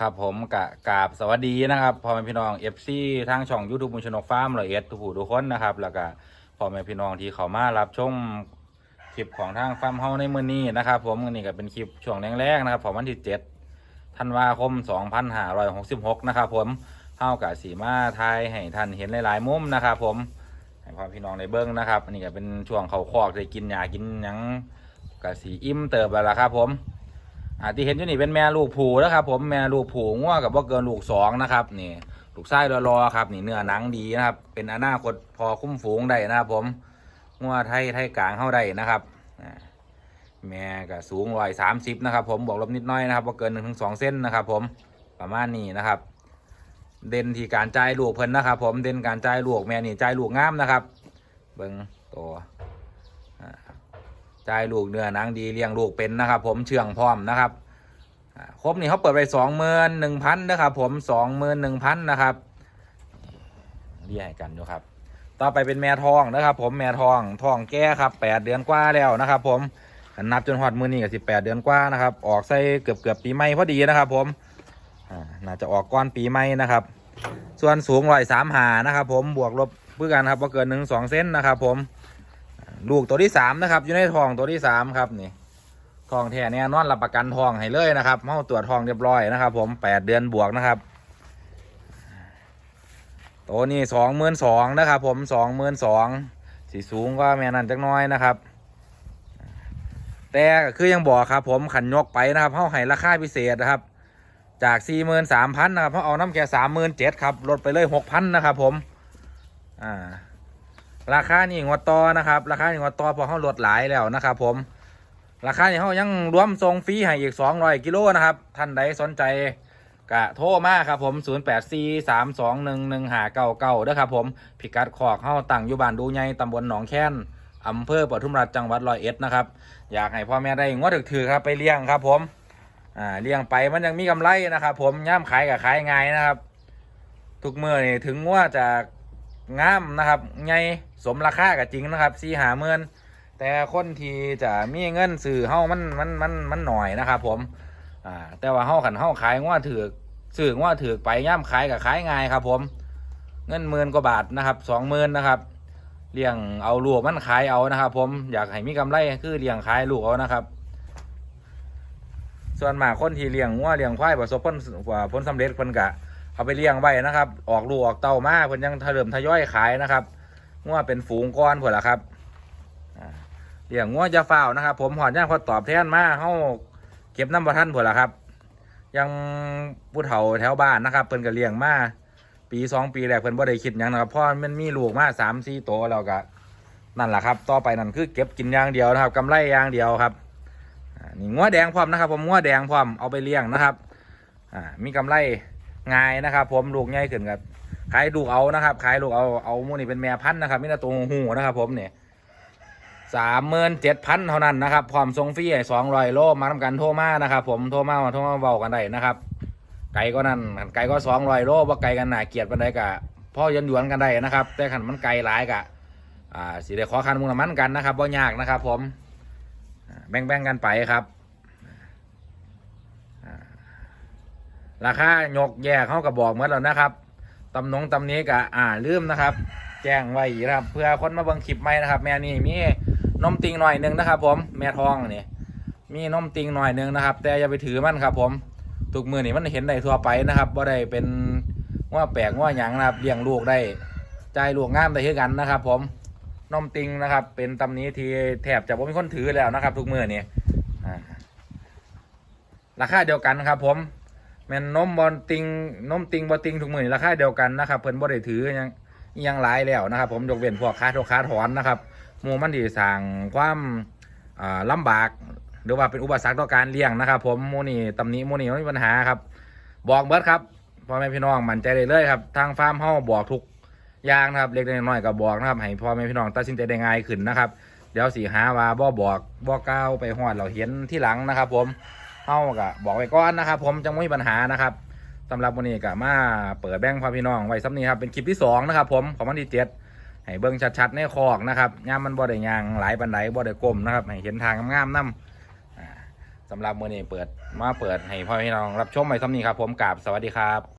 ครับผมกะกาบสวัสดีนะครับพ่อแม่พี่น้องเอฟซีทางช่องยูทูบมุชนกฟาร์มละเอียดทุกผู้ทุกคนนะครับ แล้วก็พ่อแม่พี่น้องที่เขามารับชมคลิปของทางฟาร์มเฮาในมื้อนี้นะครับ ผมนนี้ก็เป็นคลิปช่วงแรกๆนะครับของวันที่7ธันวาคม 2566 นะครับ ผมเฮากะสีมาไทยให้ท่านเห็นหลายๆมุมนะครับ ผมให้พ่อพี่น้องได้เบิ่งนะครับนนี้ก็เป็นช่วงเขาคอกได้กินหญ้ากินหยังกะสีอิ่มเติบแล้วล่ะครับ ผม อ่าที่เห็นอยู่นี่เป็นแม่ลูกผูนะครับผมแม่ลูกผูง่วกับว่าเกินลูกสองนะครับนี่ลูกไส้รอๆครับนี่เนื้อหนังดีนะครับ เป็นอนาคตพอคุ้มฝูงได้นะครับผมง่วไทยไทยกลางเข้าได้นะครับแม่ก็สูงร้อยสามสิบนะครับผมบวกลบนิดน้อยนะครับว่าเกินหนึ่งถึงสองเส้นนะครับผมประมาณนี้นะครับ เด่นที่การจ่ายลูกเพิ่นนะครับ ผมเด่นการจ่ายลูกแม่นี่จ่ายลูกงามนะครับ เบิ้งตัว จ่ายลูกเนื้อหนังดีเลี้ยงลูกเป็นนะครับ ผมเชื่องพร้อมนะครับครบนี่เขาเปิดไปสองหมื่นหนึ่งพันนะครับผมสองหมื่นหนึ่งพันนะครับเรียกให้กันอยู่ครับ ต่อไปเป็นแม่ทองนะครับ ผมแม่ทองทองแก่ครับแปดเดือนกว่าแล้วนะครับ ผมนับจนหอดมือนี่ก็สิบแปดเดือนกว่านะครับ ออกใส่เกือบเกือบปีใหม่พอดีนะครับ ผมน่าจะออกก้อนปีใหม่นะครับ ส่วนสูงร้อยสามหานะครับ ผมบวกลบเพื่อกันครับว่าเกินหนึ่งสองเซนนะครับ ผม ลูกตัวที่สามนะครับ อยู่ในทองตัวที่สามครับนี่ทองแท้เนี่ยนอนรับประกันทองให้เลยนะครับเมาตรวจทองเรียบร้อยนะครับ ผมแปดเดือนบวกนะครับตัวนี้สองหมื่นสองนะครับ ผมสองหมื่นสองสีสูงก็แม่นันจักน้อยนะครับ แต่ก็คือยังบอกครับ ผมขันยกไปนะครับเขาให้ราคาพิเศษนะครับ จากสี่หมื่นสามพันนะครับเขาเอาน้ำแค่สามหมื่นเจ็ดครับลดไปเลยหกพันนะครับ ผมอ่า ราคานี่งวดต่อนะครับ ราคานี่งวดต่อพอเขาลดหลายแล้วนะครับ ผม ราคานี่เขายังรวมส่งฟรีให้อีกสองร้อยกิโลนะครับ ท่านใดสนใจกะโทรมาครับผม 0 8 4 3 2 1 1 5 9 9นะครับผม พิกัดขอกเข้าตั้งอยู่บ้านดูใหญ่ตำบลหนองแค้นอำเภอปทุมราชจังหวัดร้อยเอ็ดนะครับ อยากให้พ่อแม่ได้งวดถือครับไปเลี้ยงครับ ผม อ่าเลี้ยงไปมันยังมีกำไรนะครับ ผมย่ามขายกับขายง่ายนะครับ ทุกเมื่อนี่ถึงว่าจะ งามนะครับไงสมราคากับจริงนะครับสี่หาเมือนแต่คนที่จะมีเงินซื้อเฮามันมันมันมันหน่อยนะครับผมอ่าแต่ว่าเฮาขันเฮาขายว่าถือซื้อว่าถือไปย่ำขายกับขายง่ายครับผม เงินหมื่นกว่าบาทนะครับสองหมื่นนะครับเลี้ยงเอาลูกมันขายเอานะครับ ผมอยากให้มีกำไรคือเลี้ยงขายลูกเอานะครับ ส่วนมากคนที่เลี้ยงว่าเลี้ยงควายประสบผลผลสำเร็จเพิ่นกะ เอาไปเลี้ยงไว้นะครับ ออกลูกออกเต้ามาเพิ่นยังเริ่มทยอยขายนะครับงัวเป็นฝูงก้อนเพิ่นละครับเลี้ยงงัวจะเฝ้านะครับ ผมหอดย่างพอตอบแทนมาเฮาเก็บน้ำประทันเพิ่นละครับ ยังผู้เฒ่าแถวบ้านนะครับเพิ่นก็เลี้ยงมาปีสองปีแรกเพิ่นบ่ได้คิดยังนะครับเพราะมันมีลูกมาสามสี่ตัวแล้วก็นั่นแหละครับ ต่อไปนั่นคือเก็บกินอย่างเดียวนะครับกำไรอย่างเดียวครับนี่งัวแดงพร้อมนะครับ ผมงัวแดงพร้อมเอาไปเลี้ยงนะครับ อ่ามีกำไร ง่ายนะครับ ผมลูกใหญ่ขึ้นกับขายลูกเอานะครับ ขายลูกเอาเอามูนี่เป็นแม่พันธุ์นะครับมีแต่ตัวหูนะครับ ผมเนี่ยสามหมื่นเจ็ดพันเท่านั้นนะครับพร้อมส่งฟรีสองร้อยโลมาทำกันโทรมานะครับผมโทรมาโทรมาเบากันได้นะครับ ไก่ก็นั่นไก่ก็สองร้อยโลว่าไก่กันหนาเกียดปันใดกะพ่อยันหยวนกันได้นะครับ แต่ขันมันไก่หลายกะอ่าสิได้ขอคันมุงน้ำมันกันนะครับบ่ยากนะครับ ผมแบ่งๆกันไปครับ ราคายกแยกเขากับบอกเหมือนแล้วนะครับตำหนงตำนี้กะอ่าลืมนะครับ แจ้งไว้นะครับ เพื่อคนมาเบิ่งคลิปใหม่นะครับ แม่นี่มีนมติงหน่อยหนึ่งนะครับ ผมแม่ทองนี่มีนมติงหน่อยหนึ่งนะครับ แต่อย่าไปถือมันครับ ผมทุกมือนี่มันเห็นได้ทั่วไปนะครับว่าได้เป็นว่าแปลกว่าหยังนะครับเลี้ยงลูกได้ใจลูกงามได้เท่ากันนะครับ ผมนมติงนะครับ เป็นตำนี้ที่แทบจะไม่มีคนถือแล้วนะครับ ทุกมือนี่ราคาเดียวกันครับ ผม แม่นนมบอลติงนมติงบอติงทุกมือนราคาเดียวกันนะครับเพิ่นบ่ได้ถือยังยังหลายแล้วนะครับ ผมยกเว้นพวกค้าโทค้าถอนนะครับหมู่มันที่สร้างความอ่าลำบาก หรือว่าเป็นอุปสรรคต่อการเลี้ยงนะครับ ผมมูนี่ตำหนี้มูนี่ไม่มีปัญหาครับ บอกเบิร์ดครับพ่อแม่พี่น้องมั่นใจได้เลยครับ ทางฟาร์มเฮาบอกทุกอย่างนะครับเล็กน้อยๆก็บอกนะครับให้พ่อแม่พี่น้องตัดสินใจได้ง่ายขึ้นนะครับเดี๋ยวสีหาว่าบ่บอกบ่กล่าวไปฮอดเราเห็นที่หลังนะครับ ผมาก็บอกไว้ก่อนนะครับ ผมจะไม่มีปัญหานะครับสำหรับวันนี้ก็มาเปิดแบงค์พาพี่น้องไว้ซ้ำนี้ครับเป็นคลิปที่สองนะครับ ผมของวันที่เจ็ดให้เบิ้งชัดๆในคอกนะครับย่ามมันบ่ได้ยางหลายปันไดบ่ได้กลมนะครับให้เห็นทางงามๆนํอ่าสำหรับมื้อนี้เปิดมาเปิดให้พ่อพี่น้องรับชมไปซ้ำนี้ครับ ผมกราบสวัสดีครับ